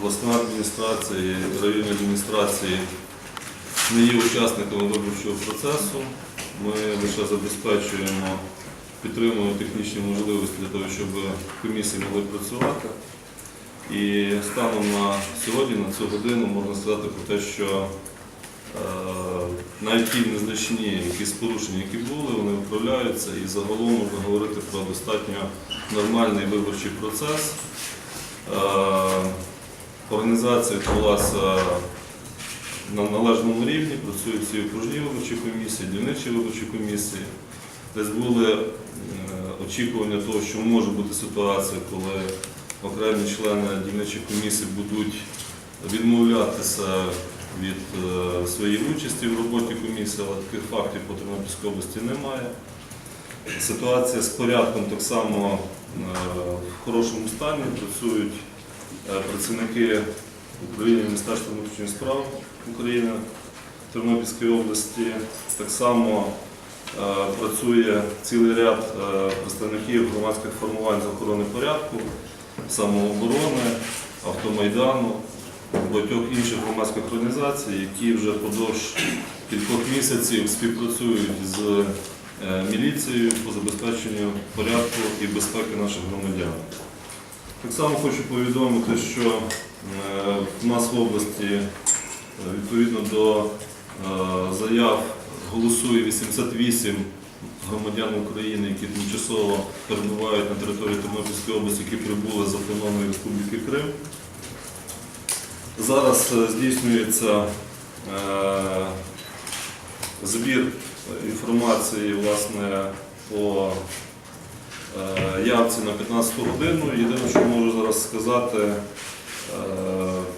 обласна адміністрація і районні адміністрації не є учасниками виборчого процесу. Ми лише забезпечуємо, підтримуємо технічні можливості для того, щоб комісії могли працювати. І станом на сьогодні, на цю годину, можна сказати про те, що е, навіть ті незначні якісь порушення, які були, вони виправляються і загалом можна говорити про достатньо нормальний виборчий процес. Організація відбулася на належному рівні, працюють всі окружні виборчі комісії, дільничі виборчі комісії. Десь були е, очікування того, що може бути ситуація, коли окремі члени дільничих комісій будуть відмовлятися від е, своєї участі в роботі комісії, але таких фактів по Тернопільській області немає. Ситуація з порядком так само е, в хорошому стані. Працюють працівники управління Міністерства внутрішніх справ України в Тернопільській області. Так само е, працює цілий ряд е, представників громадських формувань з охорони порядку, самооборони, автомайдану, багатьох інших громадських організацій, які вже подовж кількох місяців співпрацюють з е, міліцією по забезпеченню порядку і безпеки наших громадян. Так само хочу повідомити, що е, в нас в області е, відповідно до е, заяв голосує 88 громадян України, які тимчасово перебувають на території Тернопільської області, які прибули з Автономної Республіки Крим. Зараз здійснюється збір інформації власне, по явці на 15 годину. Єдине, що можу зараз сказати е,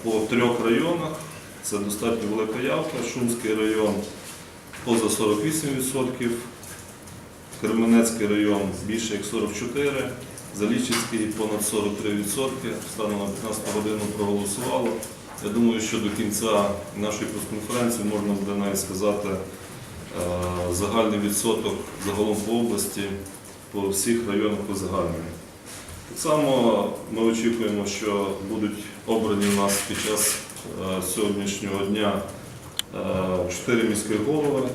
по трьох районах. Це достатньо велика явка. Шумський район поза 48%, Кременецький район більше як 44%, Залічицький понад 43%. Станом на 15 годину проголосувало. Я думаю, що до кінця нашої прес-конференції можна буде навіть сказати е, загальний відсоток загалом по області, по всіх районах узагальнені. Так само ми очікуємо, що будуть обрані у нас під час е, сьогоднішнього дня е, 4 міських голови,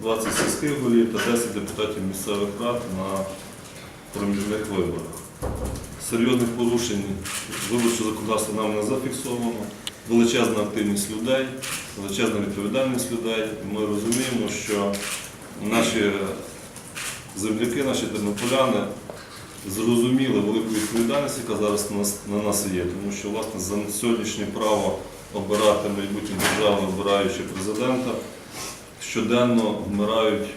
20 сільських голів та 10 депутатів місцевих рад на проміжних виборах. Серйозних порушень виборчого законодавства нам не зафіксовано. Величезна активність людей, величезна відповідальність людей. Ми розуміємо, що наші земляки, наші тернополяни зрозуміли велику відповідальність, яка зараз на нас, є, тому що власне за сьогоднішнє право обирати майбутнє держави, обираючи президента, щоденно вмирають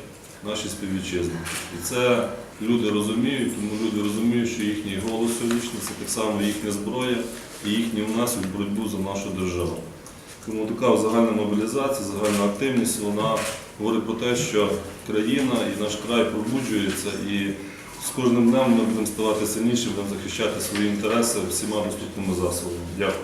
наші співвітчизники. І це люди розуміють, тому люди розуміють, що їхній голос сьогоднішній це так само їхня зброя і їхній внесок в боротьбу за нашу державу. Тому така загальна мобілізація, загальна активність, вона говорить про те, що країна і наш край пробуджується, і з кожним днем ми будемо ставати сильніші, будемо захищати свої інтереси всіма доступними засобами. Дякую.